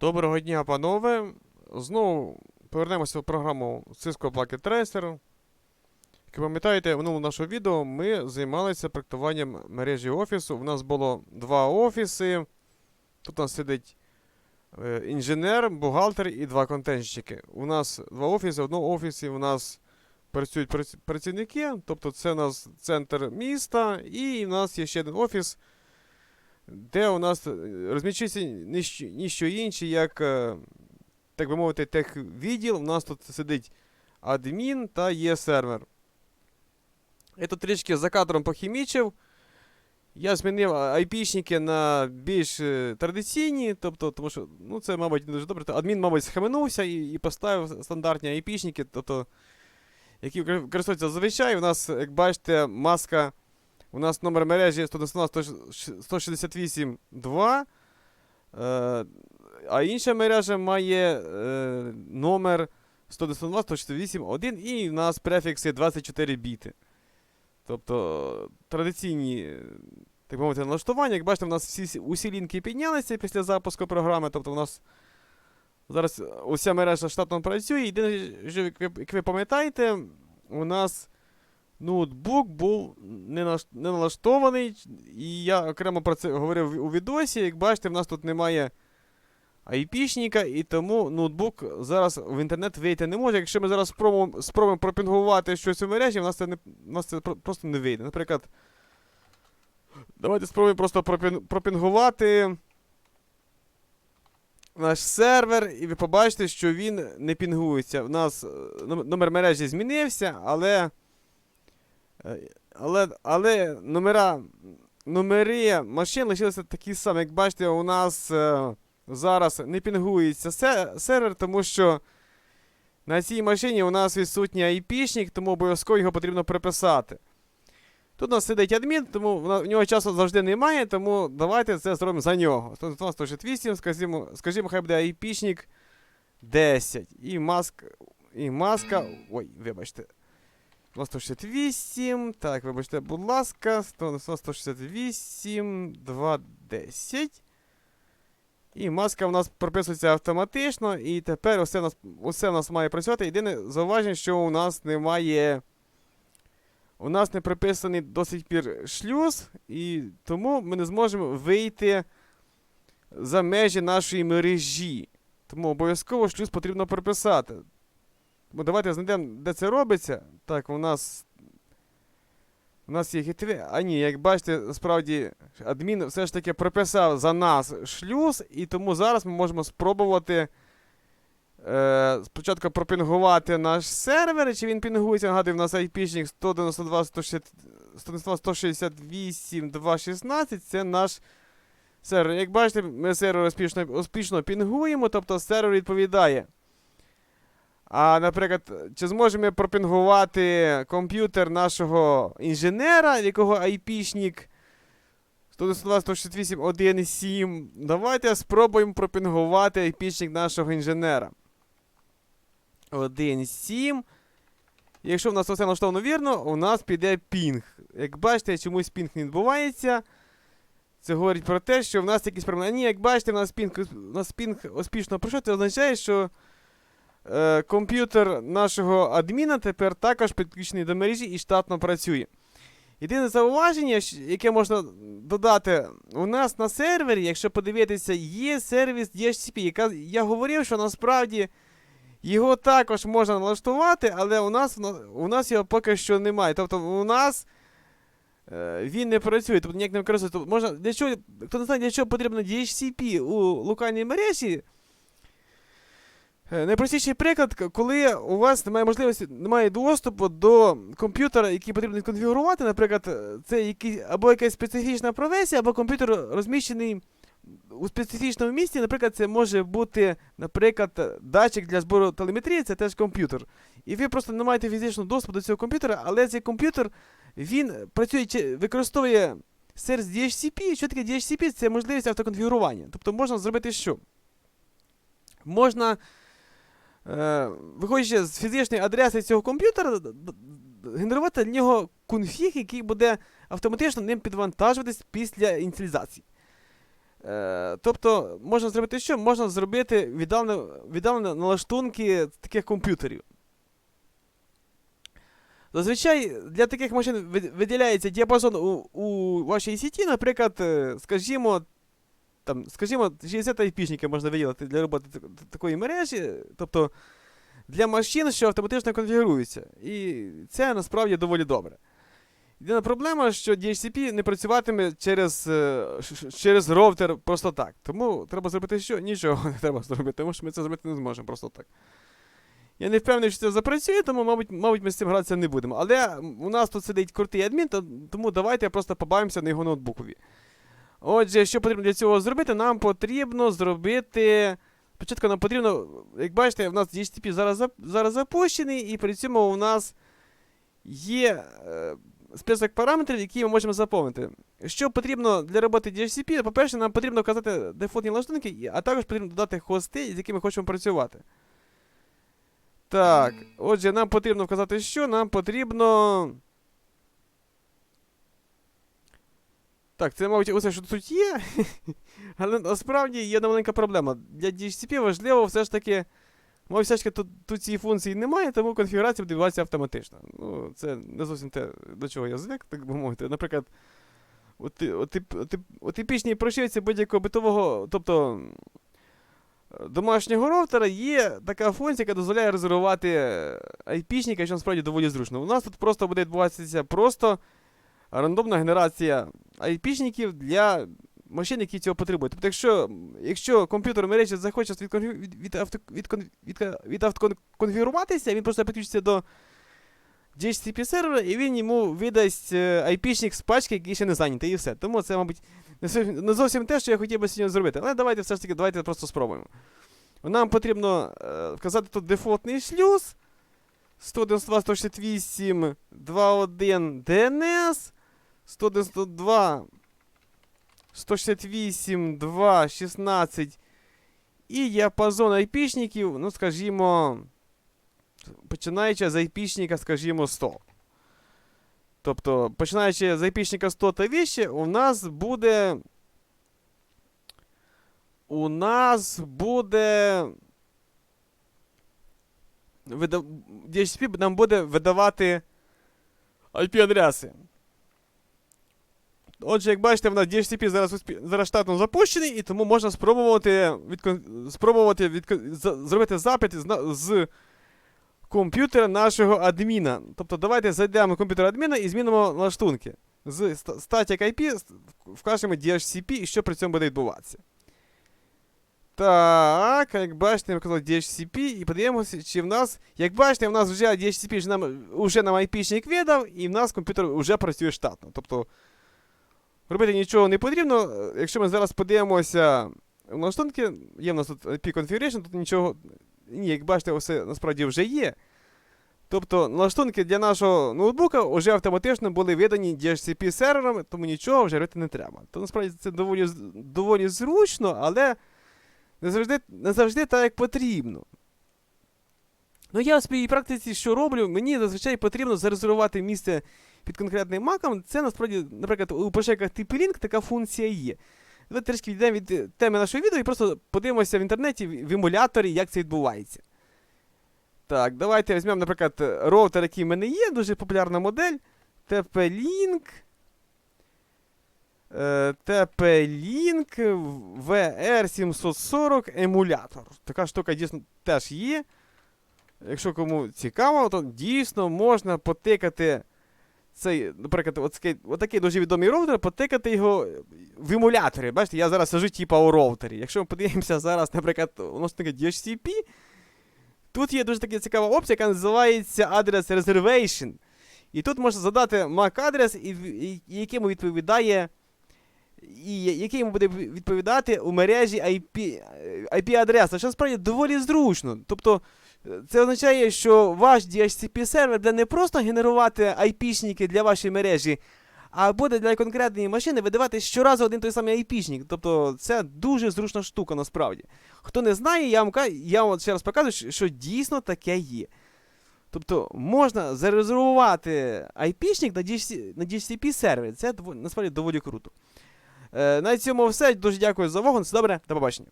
Доброго дня, панове. Знову повернемося в програму Cisco Packet Tracer. Як ви пам'ятаєте, в минулому нашого відео ми займалися проектуванням мережі офісу. У нас було два офіси. Тут у нас сидить е, інженер, бухгалтер і два контентщики. У нас два офіси. В одному офісі у нас працюють працівники, тобто це у нас центр міста, і у нас є ще один офіс де у нас е, розміщується ніщо, інше, як, е, так би мовити, техвідділ. У нас тут сидить адмін та є сервер. Я тут трішки за кадром похімічив. Я змінив айпішники на більш е, традиційні, тобто, тому що ну, це, мабуть, не дуже добре. Адмін, мабуть, схаменувся і, і поставив стандартні айпішники, тобто, які використовуються зазвичай. У нас, як бачите, маска. У нас номер мережі 192.168.2, е, а інша мережа має е, номер 192.168.1 і в нас префікси 24 біти. Тобто традиційні, так би мовити, налаштування. Як бачите, у нас всі, усі лінки піднялися після запуску програми. Тобто у нас зараз уся мережа штатно працює. Єдине, що, ви, як ви пам'ятаєте, у нас ноутбук був не, налаштований, і я окремо про це говорив у відосі. Як бачите, в нас тут немає айпішника, і тому ноутбук зараз в інтернет вийти не може. Якщо ми зараз спробуємо, спробуємо пропінгувати щось у мережі, в нас це, не, в нас це просто не вийде. Наприклад, давайте спробуємо просто пропін, пропінгувати наш сервер, і ви побачите, що він не пінгується. У нас е, номер мережі змінився, але. Е, Але, але номера, номери машин лишилися такі самі. Як бачите, у нас е, зараз не пінгується сервер, тому що на цій машині у нас відсутній айпішник, тому обов'язково його потрібно приписати. Тут у нас сидить адмін, тому в нього часу завжди немає, тому давайте це зробимо за нього. 168, скажімо, скажімо, хай буде айпішник 10. І маска. І маска. Ой, вибачте. 168. Так, вибачте, будь ласка. 168, 210. І маска в нас прописується автоматично. І тепер усе в нас, усе в нас має працювати. Єдине зауваження, що у нас немає. У нас не приписаний до сих пір шлюз, і тому ми не зможемо вийти за межі нашої мережі. Тому обов'язково шлюз потрібно приписати. Тому давайте знайдемо, де це робиться. Так, у нас. У нас є хитри. А ні, як бачите, справді адмін все ж таки прописав за нас шлюз, і тому зараз ми можемо спробувати е, спочатку пропінгувати наш сервер, чи він пінгується. Нагадую, в нас айпішник 192 168 216. Це наш сервер. Як бачите, ми сервер успішно, успішно пінгуємо, тобто сервер відповідає. А, наприклад, чи зможемо ми пропінгувати комп'ютер нашого інженера, якого 192.168.1.7. Давайте спробуємо пропінгувати айпішник нашого інженера. 1.7. Якщо в нас все налаштовано вірно, у нас піде пінг. Як бачите, чомусь пінг не відбувається. Це говорить про те, що в нас якісь проблеми. Ні, як бачите, в нас пінг, у нас пінг успішно пройшов, це означає, що е, комп'ютер нашого адміна тепер також підключений до мережі і штатно працює. Єдине зауваження, яке можна додати, у нас на сервері, якщо подивитися, є сервіс DHCP, яка я говорив, що насправді його також можна налаштувати, але у нас, у нас його поки що немає. Тобто у нас е, він не працює, тобто ніяк не використовується. Тобто можна, для чого, хто не знає, для чого потрібно DHCP у локальній мережі, Найпростіший приклад, коли у вас немає можливості, немає доступу до комп'ютера, який потрібно конфігурувати, наприклад, е, це який, або якась специфічна професія, або комп'ютер розміщений у специфічному місці. Наприклад, це може бути, наприклад, е, датчик для збору телеметрії, це теж комп'ютер. І ви просто не маєте фізичного доступу до цього комп'ютера, але цей комп'ютер він працює, використовує сервіс DHCP. Що таке DHCP? Це можливість автоконфігурування. Тобто можна зробити що? Можна е, виходячи з фізичної адреси цього комп'ютера, генерувати для нього конфіг, який буде автоматично ним підвантажуватись після ініціалізації. Е, тобто, можна зробити що? Можна зробити віддалене налаштунки таких комп'ютерів. Зазвичай для таких машин виділяється діапазон у, у вашій сіті, наприклад, е, скажімо, там, скажімо, 60 IP-шників можна виділити для роботи такої мережі, тобто для машин, що автоматично конфігуруються. І це насправді доволі добре. Єдина проблема, що DHCP не працюватиме через, е, через роутер просто так. Тому треба зробити що? Нічого не треба зробити, тому що ми це зробити не зможемо просто так. Я не впевнений, що це запрацює, тому, мабуть, мабуть, ми з цим гратися не будемо. Але у нас тут сидить крутий адмін, тому давайте просто побавимося на його ноутбукові. Отже, що потрібно для цього зробити? Нам потрібно зробити. Спочатку нам потрібно, як бачите, у нас DHCP зараз, зараз запущений, і при цьому у нас є е, список параметрів, які ми можемо заповнити. Що потрібно для роботи DHCP? По-перше, нам потрібно вказати дефолтні налаштунки, а також потрібно додати хости, з якими хочемо працювати. Так, отже, нам потрібно вказати, що нам потрібно. Так, це, мабуть, усе, що тут є. Але насправді є одна маленька проблема. Для DHCP важливо все ж таки. Мабуть, все ж таки тут, тут цієї функції немає, тому конфігурація буде відбуватися автоматично. Ну, це не зовсім те, до чого я звик, так би мовити. Наприклад, у, ти- у, тип, у, тип, у типічній прошивці будь-якого битового, тобто е, домашнього роутера є така функція, яка дозволяє резервувати IP-шника, що насправді доволі зручно. У нас тут просто буде відбуватися просто рандомна генерація IP-шників для машин, які цього потребують. Тобто, якщо, якщо комп'ютер мережі захоче від, від, він просто підключиться до DHCP сервера і він йому видасть е, з пачки, який ще не зайнятий, і все. Тому це, мабуть, не зовсім- те, що я хотів би сьогодні зробити. Але давайте все ж таки просто спробуємо. Нам потрібно е, вказати тут дефолтний шлюз 192.168 2.1 DNS 192 168 2 16 і діапазон айпішників, ну, скажімо, починаючи з айпішника, скажімо, 100. Тобто, починаючи з айпішника 100 та вище, у нас буде. У нас буде. Видав... DHCP нам буде видавати IP-адреси. Отже, як бачите, в нас DHCP зараз, зараз штатно запущений, і тому можна спробувати, відкон... спробувати за- зробити запит з... з комп'ютера нашого адміна. Тобто давайте зайдемо на комп'ютер адміна і змінимо налаштунки. З ста- static IP вкажемо DHCP і що при цьому буде відбуватися. Так, як бачите, я вказав DHCP і подивимося, чи в нас. Як бачите, в нас вже DHCP ж нам, вже нам IP-шник видав, і в нас комп'ютер вже працює штатно. Тобто робити нічого не потрібно. Е, Якщо ми зараз подивимося в налаштунки, є в нас тут IP configuration, тут нічого. Ні, як бачите, все насправді вже є. Тобто налаштунки для нашого ноутбука вже автоматично були видані DHCP серверами, тому нічого вже робити не треба. То насправді це доволі, доволі зручно, але не завжди, не завжди так, як потрібно. Ну, я в своїй практиці, що роблю, мені зазвичай потрібно зарезервувати місце під конкретним маком. Це насправді, наприклад, у пошуках типу Link така функція є. Давайте трішки відійдемо від е, теми нашого відео і просто подивимося в інтернеті в в емуляторі, як це відбувається. Так, давайте візьмемо, наприклад, роутер, який в мене є, дуже популярна модель. TP-Link. Е, TP-Link VR740 емулятор. Така штука дійсно теж є. Якщо кому цікаво, то дійсно можна потикати цей, наприклад, отакий, отакий дуже відомий роутер, потикати його в емуляторі. Бачите, я зараз сижу типа у роутері. Якщо ми подивимося зараз, наприклад, у нас таке DHCP, тут є дуже така цікава опція, яка називається Address Reservation. І тут можна задати MAC-адрес, і, і, і якому відповідає. І який йому буде відповідати у мережі IP, IP-адреса, що насправді доволі зручно. Тобто, е, це означає, що ваш DHCP сервер буде не просто генерувати IP-шники для вашої мережі, а буде для конкретної машини видавати щоразу один той самий IP-шник. Тобто це дуже зручна штука насправді. Хто не знає, я вам, я вам ще раз показую, що- дійсно таке є. Тобто можна зарезервувати IP-шник на, DHC, на DHCP сервері. Це насправді доволі круто. Е, на цьому все. Дуже дякую за увагу. Все добре, до побачення.